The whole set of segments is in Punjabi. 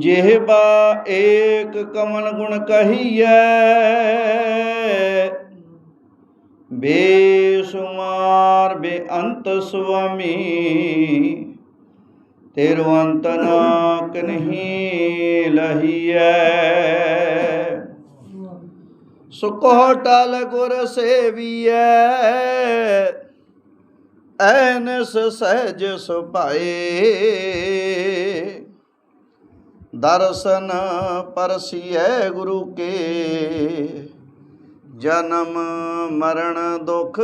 ਜਿਹਬਾ ਏਕ ਕਮਲ ਗੁਣ ਕਹੀਐ। ਬੇਸੁਮਾਰ ਬੇਅੰਤ ਸੁਆਮੀ ਤੇਰੋ ਅੰਤ ਨਾ ਕਨਹੀ ਲਹੀਐ। ਸੁਕੋ ਟਲ ਗੁਰ ਸੇਵੀਐ, ਐਨਸ ਸਹਿਜ ਸੁਭਾਏ। ਦਰਸ਼ਨ ਪਰਸੀਐ ਗੁਰੂ ਕੇ। ਜਨਮ ਮਰਨ ਦੁਖ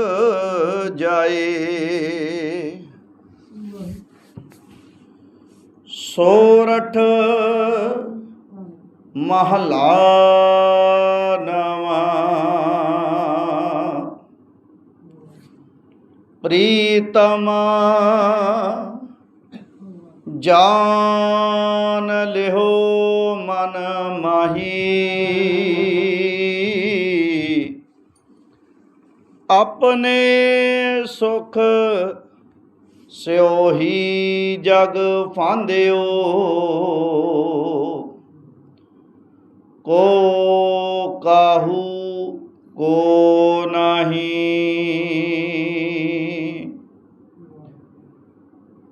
ਜਾਏ। ਸੋਰਠ ਮਹਲਾ ਨਵਾ। ਪ੍ਰੀਤਮਾ ਜਾਨ ਲਿਓ ਮਨ ਮਾਹੀ। ਆਪਣੇ ਸੁਖ ਸਿਓਹੀ ਜਗ ਫਾਂਦਿਓ। ਕੋ ਕਾਹੂ ਕੋ ਨਹੀਂ।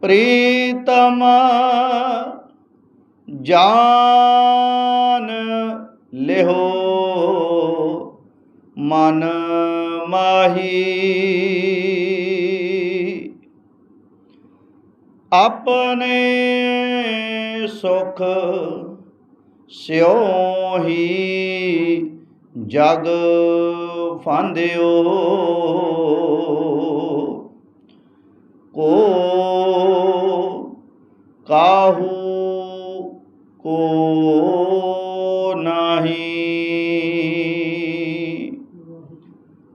ਪ੍ਰੀਤਮ ਜਾਨ ਲਿਓ ਮਨ ਮਾਹੀ। ਆਪਣੇ ਸੁਖ ਸਿਉ ਹੀ ਜਗ ਫਾਂਦਿਓ ਕੋ ਕਾਹੂ ਕੋ ਨਹੀਂ।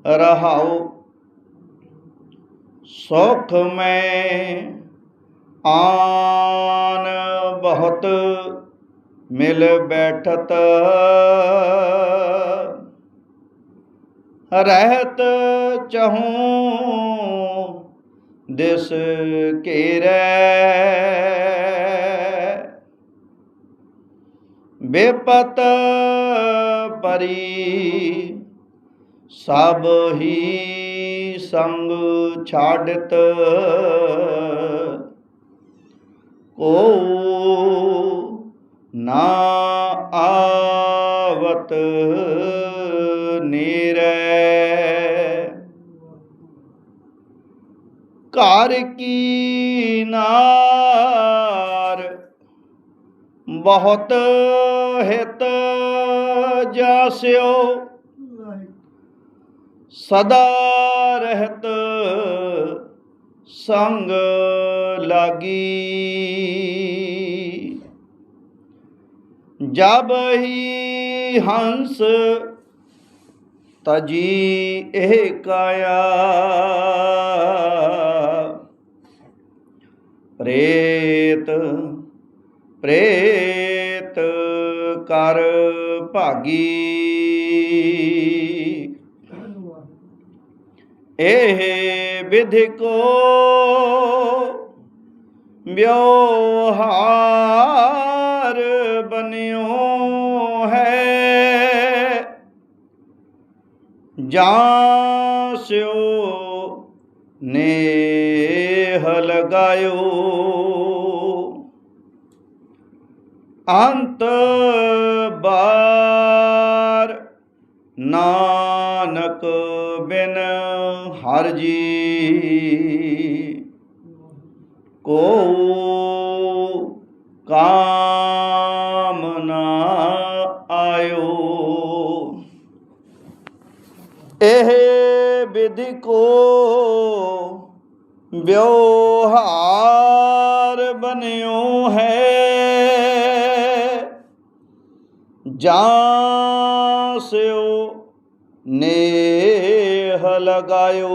ਰਹਾਉ ਸੁਖ ਮੈਂ ਆਨ ਬਹੁਤ ਮਿਲ ਬੈਠਤ। ਰਹਿਤ ਚਹੂੰ ਦਿਸ ਘੇਰੈ। ਬੇਪਤ ਪਰੀ ਸਭ ਹੀ ਸੰਗ ਛਾੜਤ ਕੋ ਨਾ ਆਵਤ ਨੀਰੈ। ਘਰ ਕੀ ਨਾਰ ਬਹੁਤ ਹਿਤ ਜਾਸਿਓ। ਸਦਾ ਰਹਿਤ ਸੰਗ ਲਾਗੀ। ਜਬ ਹੀ ਹੰਸ ਤਜੀ ਇਹ ਕਾਇਆ। ਪ੍ਰੇਤ ਪ੍ਰੇਤ ਕਰ ਭਾਗੀ। ਇਹ ਵਿਧਿ ਕੋ ਵਿਵਹਾਰ ਬਨਿਓ ਹੈ। ਜਾਂ ਸਿਓ ਨੇਹ ਲਗਾਇਓ। ਅੰਤ ਬਾਰ। ਨਾਨਕ ਬਿਨ ਹਰ ਜੀ ਕੋ ਕਾਮ ਨਾ ਆਇਓ। ਇਹ ਵਿਧਿ ਕੋ ਵਿਵਹਾਰ ਬਨਿਓ ਹੈ। ਜਾਂ ਸਿਓ ਨੇਹ ਲਗਾਇਓ।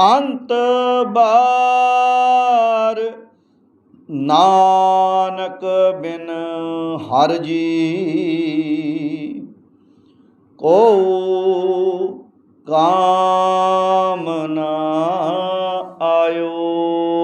ਅੰਤ ਬਾਰ ਨਾਨਕ ਬਿਨ ਹਰ ਜੀ। ਕੋ ਕਾਮ ਆਇਓ।